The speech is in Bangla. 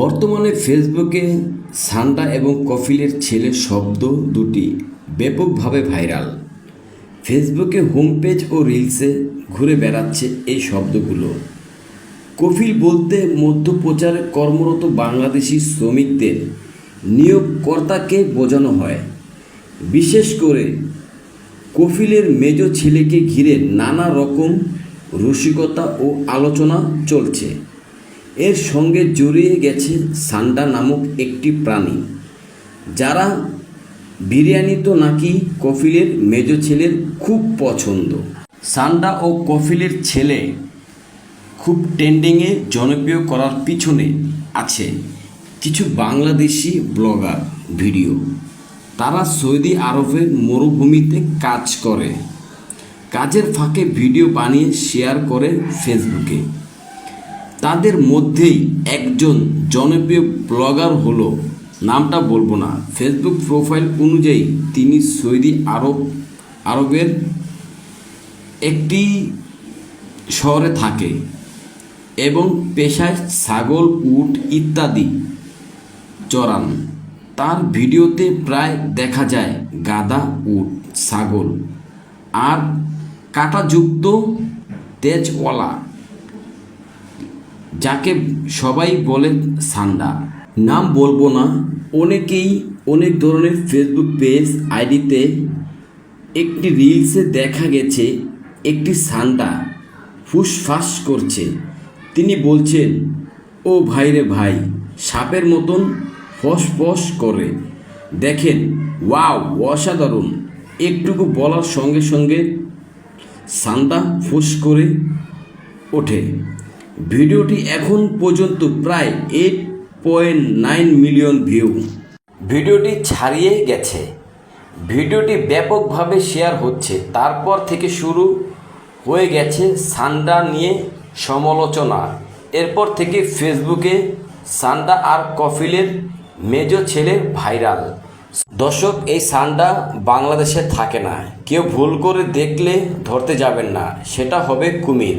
বর্তমানে ফেসবুকে সান্ডা এবং কফিলের ছেলে শব্দ দুটি ব্যাপকভাবে ভাইরাল। ফেসবুকে হোম পেজ ও রিলসে ঘুরে বেড়াচ্ছে এই শব্দগুলো। কফিল বলতে মধ্যপ্রচারে কর্মরত বাংলাদেশি শ্রমিকদের নিয়োগকর্তাকে বোঝানো হয়। বিশেষ করে কফিলের মেজ ছেলেকে ঘিরে নানা রকম রসিকতা ও আলোচনা চলছে। এর সঙ্গে জড়িয়ে গেছে সান্ডা নামক একটি প্রাণী, যারা বিরিয়ানি তো নাকি কফিলের মেজ ছেলের খুব পছন্দ। সান্ডা ও কফিলের ছেলে খুব ট্রেন্ডিংয়ে জনপ্রিয় করার পিছনে আছে কিছু বাংলাদেশি ব্লগার ভিডিও। তারা সৌদি আরবের মরুভূমিতে কাজ করে। কাজের ফাঁকে ভিডিও বানিয়ে শেয়ার করে ফেসবুকে। তাদের মধ্যেই একজন জনপ্রিয় ব্লগার হলো, নামটা বলব না ফেসবুক প্রোফাইল অনুযায়ী তিনি সৌদি আরব, আরবের একটি শহরে থাকে এবং পেশায় ছাগল, উট ইত্যাদি চড়ান তার ভিডিওতে প্রায় দেখা যায় গাদা উট, ছাগল আর কাঁটাযুক্ত তেজওয়ালা। যাকে সবাই বলে সান্ডা। নাম বলব না। অনেকেই অনেক ধরনের ফেসবুক পেজ আইডিতে একটি রিলসে দেখা গেছে একটি সান্ডা ফুসফাস করছে। তিনি বলছেন, ও ভাইরে ভাই, সাপের মতন ফস করে। দেখেন, ওয়াও, অসাধারণ। একটুকু বলার সঙ্গে সঙ্গে সান্ডা ফুস করে ওঠে। ভিডিওটি এখন পর্যন্ত প্রায় eight point nine million view ভিডিওটি ছাড়িয়ে গেছে। ভিডিওটি ব্যাপকভাবে শেয়ার হচ্ছে। তারপর থেকে শুরু হয়ে গেছে সান্ডা নিয়ে সমালোচনা। এরপর থেকে ফেসবুকে সান্ডা আর কফিলের মেজ ছেলের ভাইরাল। দর্শক, এই সান্ডা বাংলাদেশে থাকে না। কেউ ভুল করে দেখলে ধরতে যাবেন না। সেটা হবে কুমির।